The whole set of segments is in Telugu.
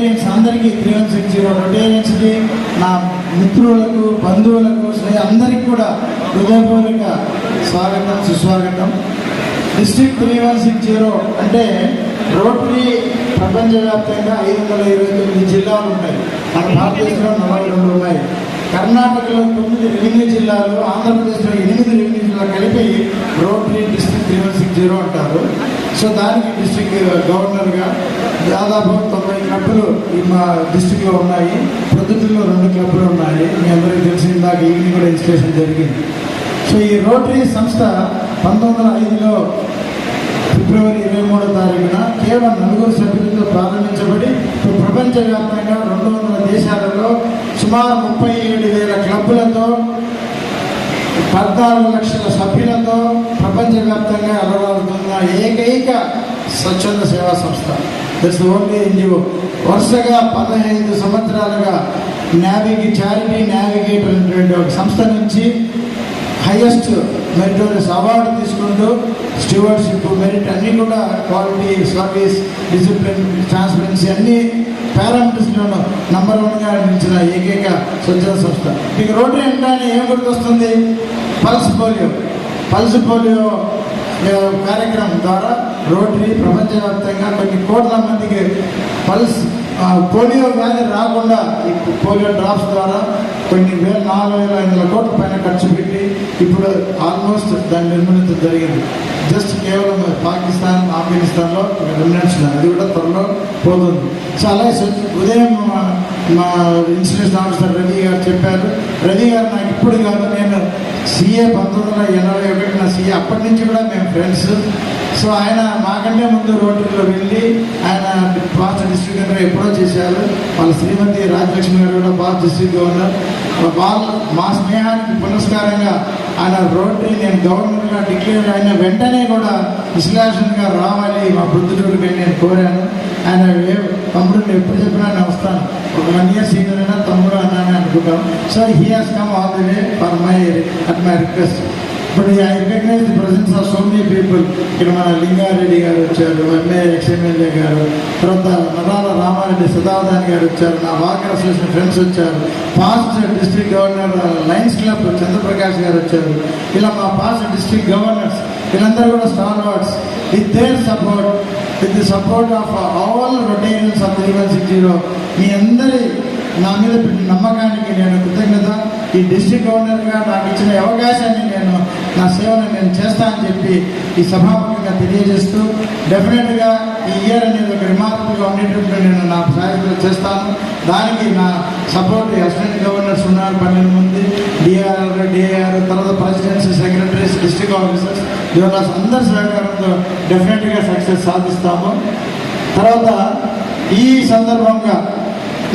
రొటేరియన్స్ అందరికీ త్రీ వన్ సిక్స్ జీరో రొటేరియన్స్కి నా మిత్రులకు బంధువులకు శ్రీ అందరికీ కూడా హృదయపూర్వక స్వాగతం సుస్వాగతం. District three one six zero అంటే రోటరీ ప్రపంచవ్యాప్తంగా ఐదు వందల ఇరవై తొమ్మిది జిల్లాలు ఉంటాయి. మన భారతదేశంలో నలభై రెండు ఉన్నాయి. కర్ణాటకలో తొమ్మిది రెవెన్యూ జిల్లాలు ఆంధ్రప్రదేశ్లో ఎనిమిది రెవెన్యూ జిల్లాలు కలిపి Rotary district three one six zero అంటారు. సో దానికి డిస్ట్రిక్ట్ గవర్నర్గా uh, దాదాపు తొంభై క్లబ్లు మా డిస్టిక్లో ఉన్నాయి. ప్రొద్దుటిలో రెండు క్లబ్లు ఉన్నాయి. మీ అందరికీ తెలిసిన దాకా ఈవినింగ్ కూడా రిజిస్ట్రేషన్ జరిగింది. సో ఈ రోటరీ సంస్థ పంతొమ్మిది వందల ఐదులో ఫిబ్రవరి ఇరవై మూడో తారీఖున కేవలం నలుగురు సభ్యులతో ప్రారంభించబడి ఇప్పుడు ప్రపంచవ్యాప్తంగా రెండు వందల దేశాలలో సుమారు ముప్పై ఏడు వేల క్లబ్బులతో పద్నాలుగు లక్షల సభ్యులతో ప్రపంచవ్యాప్తంగా అలవాడుతున్న ఏకైక స్వచ్ఛంద సేవా సంస్థ. దిస్ ఓన్లీ ఎన్జిఓ వరుసగా పదహైదు సంవత్సరాలుగా నావిగి చారిటీ నావిగేటర్ అనేటువంటి ఒక సంస్థ నుంచి హైయెస్ట్ మెరిటోరియస్ అవార్డు తీసుకుంటూ స్టూవర్డ్షిప్ మెరిట్ అన్నీ కూడా క్వాలిటీ సర్వీస్ డిసిప్లిన్ ట్రాన్స్పరెన్సీ అన్నీ పారామీటర్స్లోనూ నంబర్ వన్గా నిలిచిన ఏకైక స్వచ్ఛంద సంస్థ. మీకు రోటరీ అంటే ఏం గుర్తొస్తుంది? Pulse polio. పల్స్ పోలియో కార్యక్రమం ద్వారా రోటరీ ప్రపంచవ్యాప్తంగా కొన్ని కోట్ల మందికి పల్స్ పోలియో వ్యాధి రాకుండా ఈ పోలియో డ్రాప్స్ ద్వారా కొన్ని వేల నాలుగు వేల ఐదు వందల కోట్ల పైన ఖర్చు పెట్టి ఇప్పుడు ఆల్మోస్ట్ దాని నిర్మాణం జరిగింది. జస్ట్ కేవలం పాకిస్తాన్ ఆఫ్ఘనిస్తాన్లో రిమినెంట్స్ అది కూడా త్వరలో పోతుంది. సో అలాగే ఉదయం మా మా ఇన్సూరెన్స్ ఆఫీసర్ రవి గారు చెప్పారు. రవి గారు నాకు ఇప్పుడు కాదు నేను సీఏ పంతొమ్మిది వందల ఎనభై ఒకటి నా సీఏ. అప్పటి నుంచి కూడా మేము ఫ్రెండ్స్ సో ఆయన మాకంటే ముందు రోడ్డులో వెళ్ళి ఆయన పాస్ట్ డిస్ట్రిక్ట్ గవర్నర్ ఎప్పుడో చేశారు. వాళ్ళ శ్రీమతి రాజలక్ష్మి గారు కూడా పాస్ట్ డిస్ట్రిక్ట్ గవర్నర్ వాళ్ళ మా స్నేహానికి పురస్కారంగా ఆయన రోటరీ నేను గవర్నర్గా డిక్లేర్ అయిన వెంటనే కూడా విశ్లేషణగా రావాలి మా ప్రొద్దుటూరుకి నేను కోరాను. ఆయన ఏ- తమ్ముడు ఎప్పుడు చెప్పినా నేను వస్తాను. ఒక వన్ ఇయర్ సీనియర్ అయినా తమ్ముడు అన్నాను అనుకుంటాం. So he has come all the way for my at my request ఇప్పుడు I recognise the presence of so many people ఇక్కడ మన లింగారెడ్డి గారు వచ్చారు ఎంఏ ఎక్స్ఎమ్మెల్యే గారు తర్వాత నరాల రామారెడ్డి సదావధాని గారు వచ్చారు నా వాకర్ అసోసియేషన్ ఫ్రెండ్స్ వచ్చారు past district governor lions club Chandraprakash garu వచ్చారు ఇలా మా పాస్ట్ డిస్ట్రిక్ట్ గవర్నర్స్ వీళ్ళందరూ కూడా stalwarts with their support with the support of all Rotarians of three one six zero మీ అందరి నా మీద పెట్టిన నమ్మకానికి నేను కృతజ్ఞత. ఈ డిస్ట్రిక్ట్ గవర్నర్గా నాకు ఇచ్చిన అవకాశాన్ని నేను నా సేవను నేను చేస్తానని చెప్పి ఈ సభాముఖంగా తెలియజేస్తూ డెఫినెట్గా ఈ ఇయర్ అనేది ఒక రిమార్కబుల్గా ఉండేటప్పుడు నేను నా సహాయంతో చేస్తాను. దానికి నా సపోర్ట్ అసిస్టెంట్ గవర్నర్స్ ఉన్నారు పన్నెండు మంది. డిఆర్ డిఆర్ తర్వాత ప్రెసిడెన్సీ సెక్రటరీస్ డిస్ట్రిక్ట్ ఆఫీసర్స్ ఇవాళ అందరి సహకారంతో డెఫినెట్గా సక్సెస్ సాధిస్తాము. తర్వాత ఈ సందర్భంగా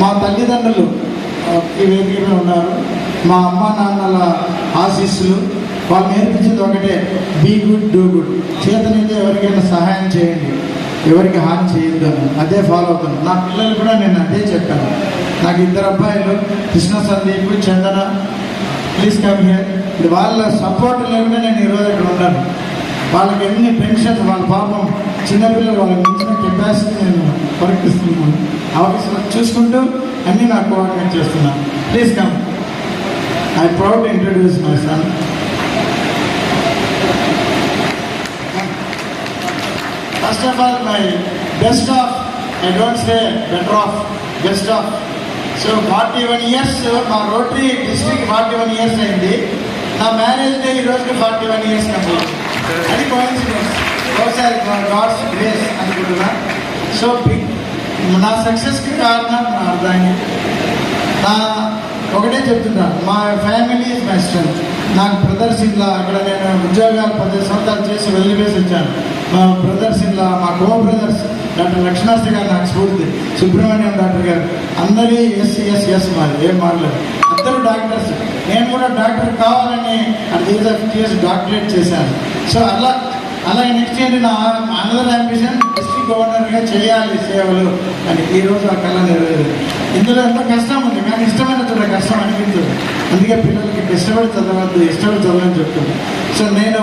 మా తల్లిదండ్రులు ఆ, ఈ ఉన్నారు. మా అమ్మ నాన్నల ఆశీస్సులు. వాళ్ళు నేర్పించింది ఒకటే బీ గుడ్ డూ గుడ్ చేతనైతే ఎవరికైనా సహాయం చేయండి. ఎవరికి హాని చేయొద్దు అని. అదే ఫాలో అవుతాను నా పిల్లలు కూడా నేను అదే చెప్పాను. నాకు ఇద్దరు అబ్బాయిలు Krishna Sandeep Chandana please come here వాళ్ళ సపోర్ట్ లేకుండా నేను ఈరోజు ఇక్కడ ఉన్నాను. వాళ్ళకి ఎన్ని పెన్షన్స్ వాళ్ళ పాపం చిన్నపిల్లలు వాళ్ళకి మించిన కెపాసిటీ నేను వర్క్ అవకాశం చూసుకుంటూ అన్నీ నాకు కోఆర్డినేట్ చేస్తున్నాను. Please come I proud introduce my son first of all my best of I don't say better of best of so forty one years మా Rotary district forty one years అయింది. నా మ్యారేజ్ డే ఈ రోజుకి ఫార్టీ వన్ ఇయర్స్ కంప్లీట్ అది కోయిన్సిడెన్స్ ఒకసారి గాడ్స్ గ్రేస్ అనుకుంటున్నా సో నా సక్సెస్కి కారణం నా అర్థాన్ని నా ఒకటే చెప్తున్నా మా ఫ్యామిలీ ఇస్ మై స్ట్రెంత్ నాకు బ్రదర్స్ ఇట్లా అక్కడ నేను ఉద్యోగాలు పది సంవత్సరాలు చేసి వెళ్ళివేసి వచ్చాను. మా బ్రదర్స్ ఇట్లా మా కో బ్రదర్స్ డాక్టర్ లక్ష్మణాస్తి గారు నాకు స్ఫూర్తి సుబ్రహ్మణ్యం డాక్టర్ గారు అందరి ఎస్ ఎస్ ఎస్ మాది ఏం మాట్లాడు ఇద్దరు డాక్టర్స్. నేను కూడా డాక్టర్ కావాలని దీస్ ఆఫ్ ఇయర్స్ డాక్టరేట్ చేశాను. సో అలా అలాగే నెక్స్ట్ ఏంటి నా అనదర్ అంబిషన్ డిస్ట్రిక్ట్ గవర్నర్గా చేయాలి సేవలు అని ఈరోజు ఆ కళ నెరవేరు ఇందులో ఎంత కష్టం ఉంది కానీ ఇష్టమైన చోట కష్టం అనిపించదు. అందుకే పిల్లలకి ఇష్టపడి చదవద్దు ఇష్టపడి చదవని చెప్తుంది. సో నేను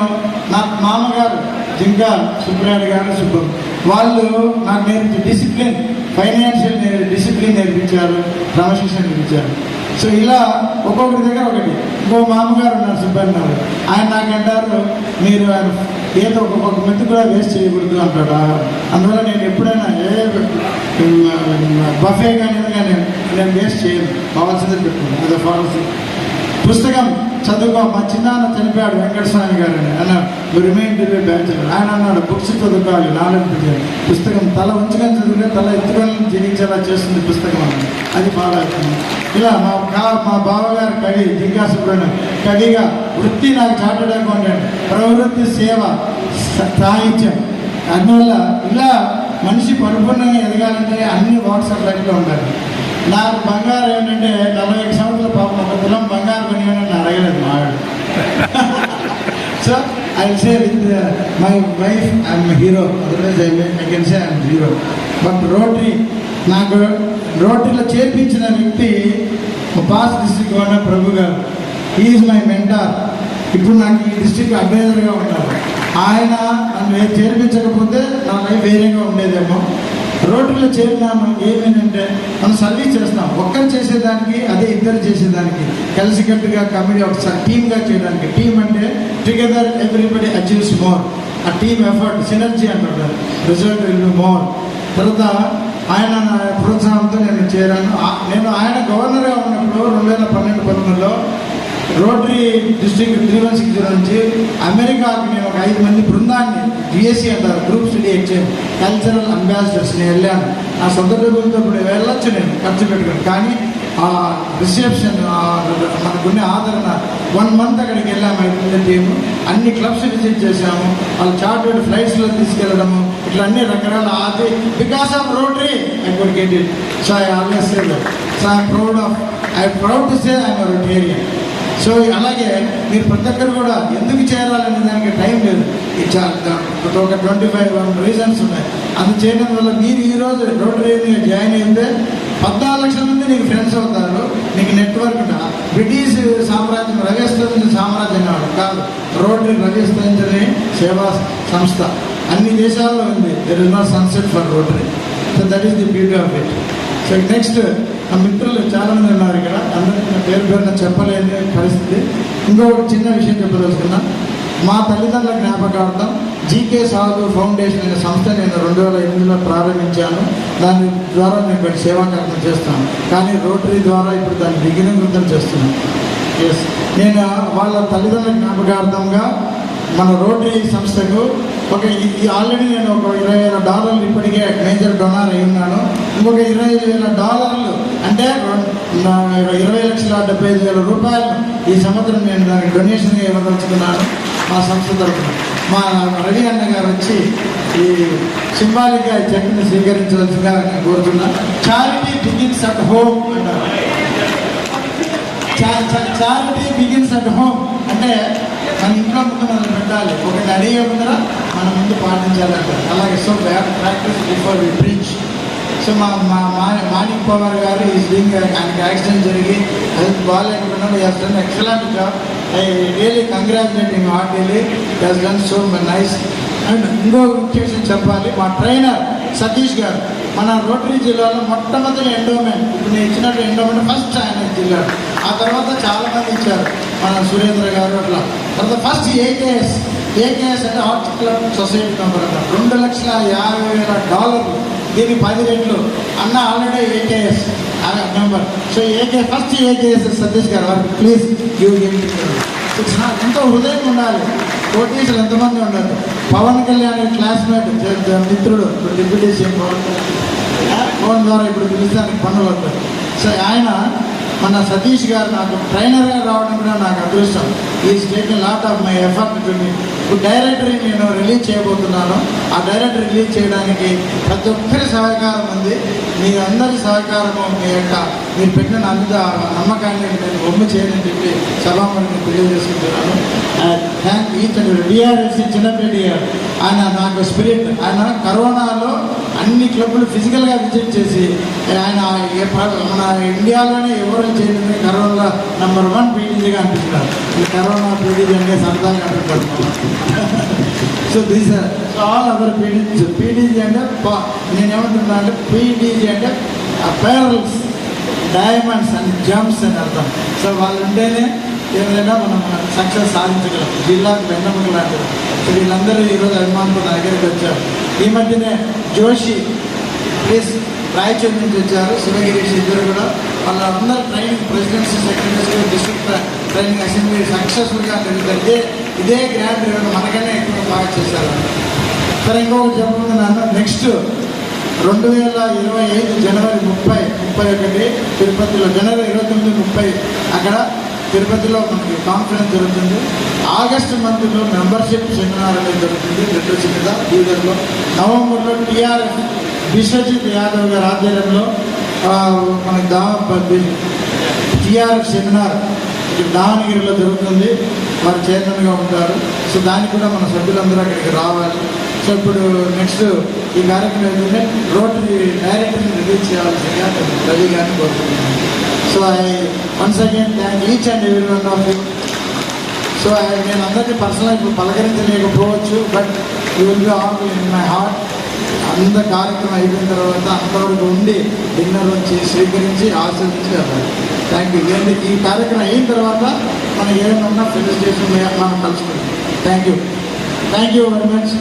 నా మామగారు జింకా సుబ్రాయుడు గారు సుబ్బం వాళ్ళు నాకు నేర్పించి డిసిప్లిన్ ఫైనాన్షియల్ డిసిప్లిన్ నేర్పించారు క్రమశిక్షణ నేర్పించారు. సో ఇలా ఒక్కొక్కరి దగ్గర ఒకటి. ఇంకో మామగారు ఉన్నారు సుబ్బయ్య ఆయన నాకు అంటారు మీరు ఆయన ఏదో ఒక్కొక్క మెత్తు కూడా వేస్ట్ చేయకూడదు అంటాడు. అందువల్ల నేను ఎప్పుడైనా ఏ బఫే కానీ కానీ నేను వేస్ట్ చేయను. కావాల్సిందే పెట్టుకున్నాను అదే ఫాలో పుస్తకం. చదువుకో మా చిన్నాన్న చనిపోయాడు వెంకటస్వామి గారు అని అన్నాడు రిమైన్ టు బ్యాచులర్ ఆయన అన్నాడు బుక్స్ చదువుకోవాలి నాలెడ్జ్ పుస్తకం తల ఉంచుకొని చదివితే తల ఎత్తుకొని జీవించేలా చేస్తుంది పుస్తకం అని అది బాగా ఇలా మా కా మా బావగారు కవి జింకా కవిగా వృత్తి నాకు చార్టెడ్ అకౌంటెంట్ ప్రవృత్తి సేవ సాహిత్యం. అందువల్ల ఇలా మనిషి పరిపూర్ణంగా ఎదగాలంటే అన్ని వాట్సాప్ లైఫ్లో ఉండాలి. నాకు బంగారం ఏంటంటే నలభై ఐదు సంవత్సరాల పాపం ఒక తులం బంగారం పని నన్ను అడగలేదు మా so I say with my wife I'm hero otherwise I I can say I'm hero but Rotary నాకు రోటరీలో చేర్పించిన వ్యక్తి పాస్ డిస్ట్రిక్ట్ గవర్నర్ ప్రభు గారు. ఈజ్ మై మెంటార్ ఇప్పుడు నాకు ఈ డిస్ట్రిక్ట్ అడ్వైజర్గా ఉంటారు. ఆయన నన్ను ఏ- చేర్పించకపోతే నా లైఫ్ వేరేగా ఉండేదేమో. రోటరీలో చేరినాను ఏమేంటంటే మనం సర్వీస్ చేస్తాం. ఒక్కరు చేసేదానికి అదే ఇద్దరు చేసేదానికి. కలిసికట్టుగా కమిటీ ఒకసారి టీమ్గా చేయడానికి. టీం అంటే టుగెదర్ ఎవ్రీబడి అచీవ్స్ మోర్ ఆ టీమ్ ఎఫర్ట్ సినర్జీ అంటారు రిజల్ట్ విల్ బి మోర్ తర్వాత ఆయన నా ప్రోత్సాహంతో నేను చేరాను. నేను ఆయన గవర్నర్గా ఉన్నప్పుడు రెండు వేల పన్నెండు పంతొమ్మిదిలో Rotary district three one six zero నుంచి అమెరికాకు మేము ఒక ఐదు మంది బృందాన్ని జిఎస్సి అంటారు గ్రూప్ స్టడీ ఎక్స్చేంజ్ కల్చరల్ అంబాసిడర్స్ని వెళ్ళాను. ఆ సొంత డబ్బులతో ఇప్పుడు వెళ్ళొచ్చు నేను ఖర్చు పెట్టుకుని. కానీ ఆ రిసెప్షన్ మనకున్న ఆదరణ వన్ మంత్ అక్కడికి వెళ్ళాము ఐదు టీము అన్ని క్లబ్స్ విజిట్ చేశాము. వాళ్ళు చార్టెడ్ ఫ్లైట్స్లో తీసుకెళ్ళడము. ఇట్లా అన్ని రకరకాల ఆది because of Rotary I could get it so I always say so I proud of I proud to say I'm Rotarian so అలాగే మీరు ప్రతి ఒక్కరు కూడా ఎందుకు చేరాలనే దానికి టైం లేదు. ఇచ్చారు ఒక ట్వంటీ ఫైవ్ వన్ రీజన్స్ ఉన్నాయి. అది చేయడం వల్ల మీరు ఈరోజు రోటరీ జాయిన్ అయితే పద్నాలుగు లక్షల మంది నీకు ఫ్రెండ్స్ అవుతారు. నీకు నెట్వర్క్ ఉంటుంది. బ్రిటిష్ సామ్రాజ్యం రవిస్తరించిన సామ్రాజ్యం కాదు కాదు రోడ్డు రవిస్తరించని సేవా సంస్థ. అన్ని దేశాల్లో ఉంది. There is not sunset for Rotary so that is the beauty of it so next ఆ మిత్రులు చాలా మంది ఉన్నారు ఇక్కడ. అందరికీ పేరు పేరున చెప్పలేని పరిస్థితి. ఇంకో చిన్న విషయం చెప్పదలుచుకున్నా. మా తల్లిదండ్రుల జ్ఞాపకార్థం జీకే సాధు ఫౌండేషన్ అనే సంస్థ నేను రెండు వేల ఎనిమిదిలో ప్రారంభించాను. దాని ద్వారా నేను కొన్ని సేవా కార్యక్రమం చేస్తాను కానీ రోటరీ ద్వారా ఇప్పుడు దాన్ని బిగినింగ్ వృద్ధం చేస్తున్నాను. ఎస్ నేను వాళ్ళ తల్లిదండ్రుల జ్ఞాపకార్థంగా మన రోటరీ సంస్థకు ఒక ఆల్రెడీ నేను ఒక ఇరవై వేల డాలర్లు ఇప్పటికే మేజర్ డొనార్ అయి ఉన్నాను. ఇంకొక ఇరవై ఐదు వేల డాలర్లు అంటే ఇరవై లక్షల డెబ్బై ఐదు వేల రూపాయలు ఈ సంవత్సరం నేను దానికి డొనేషన్గా ఇవ్వదలుచుకున్నాను మా సంస్థ తరఫున. మా రవి అన్న గారు వచ్చి ఈ సింబాలిక్గా ఈ చెక్ని స్వీకరించవలసిందిగా నేను కోరుతున్నాను చారిటీ బిగిన్స్ అట్ హోమ్ అంటారు. చారిటీ బిగిన్స్ అట్ హోమ్ అంటే మన ఇంట్లో ముందు మనం పెట్టాలి. ఒకటి అడిగే ముందర మన ముందు పాటించాలంటారు. అలాగే so practice before we preach so మా మా మాణిక్ పవర్ గారు ఈ డూయింగ్ ఆయనకి యాక్సిడెంట్ జరిగి health బాగాలేకుండా he's done excellent job I really congratulating heart really he's done so nice and ఇంకో ముఖ్య విషయం చెప్పాలి మా ట్రైనర్ సతీష్ గారు. మన రోటరీ జిల్లాలో మొట్టమొదటి ఎండోమెంట్ ఇప్పుడు నేను ఇచ్చినట్టు ఎండోమెంట్ ఫస్ట్ ఆయన జిల్లా ఆ తర్వాత చాలామంది ఇచ్చారు. మన సురేంద్ర గారు అట్లా. తర్వాత ఫస్ట్ ఏకేఎస్ ఏకేఎస్ అంటే హార్ట్ క్లబ్ సొసైటీ మెంబర్ రెండు లక్షల యాభై వేల డాలర్లు దీని పది రెట్లు. అన్న already AKS member so AK first AKS Satish గారు ప్లీజ్ గివ్ గివ్ ఎంతో హృదయం ఉండాలి. కోటీసులు ఎంతమంది ఉండాలి పవన్ కళ్యాణ్ క్లాస్మేట్ మిత్రుడు ఇప్పుడు deputy CM Pavan Kalyan. Phone ద్వారా ఇప్పుడు పిలుస్తానికి పనులు పడతారు సో ఆయన మన సతీష్ గారు నాకు ట్రైనర్గా రావడం కూడా నాకు అదృష్టం. ఈ state lot of my effort to me ఇప్పుడు డైరెక్టరీ నేను రిలీజ్ చేయబోతున్నాను. ఆ డైరెక్టర్ రిలీజ్ చేయడానికి ప్రతి ఒక్కరి సహకారం ఉంది. మీ అందరి సహకారము మీ యొక్క మీరు పెట్టిన అంత నమ్మకాన్ని నేను బొమ్మ చేయని చెప్పి సభామణిని తెలియజేసుకుంటున్నాను. Thank each and DRSC Chinnapeta గారు ఆయన నాకు స్పిరిట్ ఆయన కరోనాలో అన్ని క్లబ్లు ఫిజికల్గా విజిట్ చేసి ఆయన ఏ మన ఇండియాలోనే ఎవరు చేయడమే కరోనా నెంబర్ వన్ పీటీజీగా అనిపిస్తున్నారు. ఈ కరోనా పీటీజీ అంటే సరదాగా అంటుంటారు so these all other PTG PTG అంటే నేనేమంటున్నా అంటే పీటీజీ అంటే పేరల్స్ డైమండ్స్ అండ్ జమ్స్ అని అర్థం. సో వాళ్ళు ఉంటేనే ఏదైనా మనం సక్సెస్ సాధించగలం. జిల్లాకు వెన్నముక లాంటిది. సో వీళ్ళందరూ ఈరోజు అభిమానులు నా దగ్గరికి వచ్చారు. ఈ మధ్యనే జోషి ప్లీజ్ రాయచూరు నుంచి వచ్చారు. శివగిరీష్ ఇద్దరు కూడా. వాళ్ళందరూ training presidency secretary district training assembly సక్సెస్ఫుల్గా జరుగుతుంది ఇదే గ్రాండ్ రివర్ మనకనే ఎక్కువ బాగా చేశారు. సరే ఇంకొకటి నాన్న నెక్స్ట్ రెండు వేల ఇరవై ఐదు జనవరి ముప్పై ముప్పై ఒకటి తిరుపతిలో జనవరి ఇరవై తొమ్మిది ముప్పై అక్కడ తిరుపతిలో మనకి కాన్ఫరెన్స్ జరుగుతుంది. ఆగస్టు మంత్లో మెంబర్షిప్ సెమినార్ అనేది జరుగుతుంది. లిటరసీ మీద బీదర్లో నవంబర్లో టీఆర్ఎస్ విశ్వజిత్ యాదవ్ గారి ఆధ్వర్యంలో మన మనకి దా టీఆర్ఎఫ్ సెమినార్ దావనగిరిలో దావణగిరిలో జరుగుతుంది. వారు చైర్మన్గా ఉంటారు. సో దానికి కూడా మన సభ్యులందరూ అక్కడికి రావాలి. సో ఇప్పుడు నెక్స్ట్ ఈ కార్యక్రమం ఏంటంటే రోడ్డు డైరెక్టర్ని రిలీజ్ చేయాల్సిందిగా రవి గారిని కోరుతున్నాను. So I once again thank each and every one of you so I నేను అందరినీ పర్సనల్గా ఇప్పుడు పలకరించలేకపోవచ్చు but you will be all in my heart అంత కార్యక్రమం అయిపోయిన తర్వాత అంతవరకు ఉండి డిన్నర్ వచ్చి స్వీకరించి ఆస్వాదించి వెళ్ళాలి. థ్యాంక్ యూ ఏంటి ఈ కార్యక్రమం అయిన తర్వాత మనం ఏమైనా ఫెలిసిటేషన్ మనం కలుసుకుంటాం. Thank you thank you very much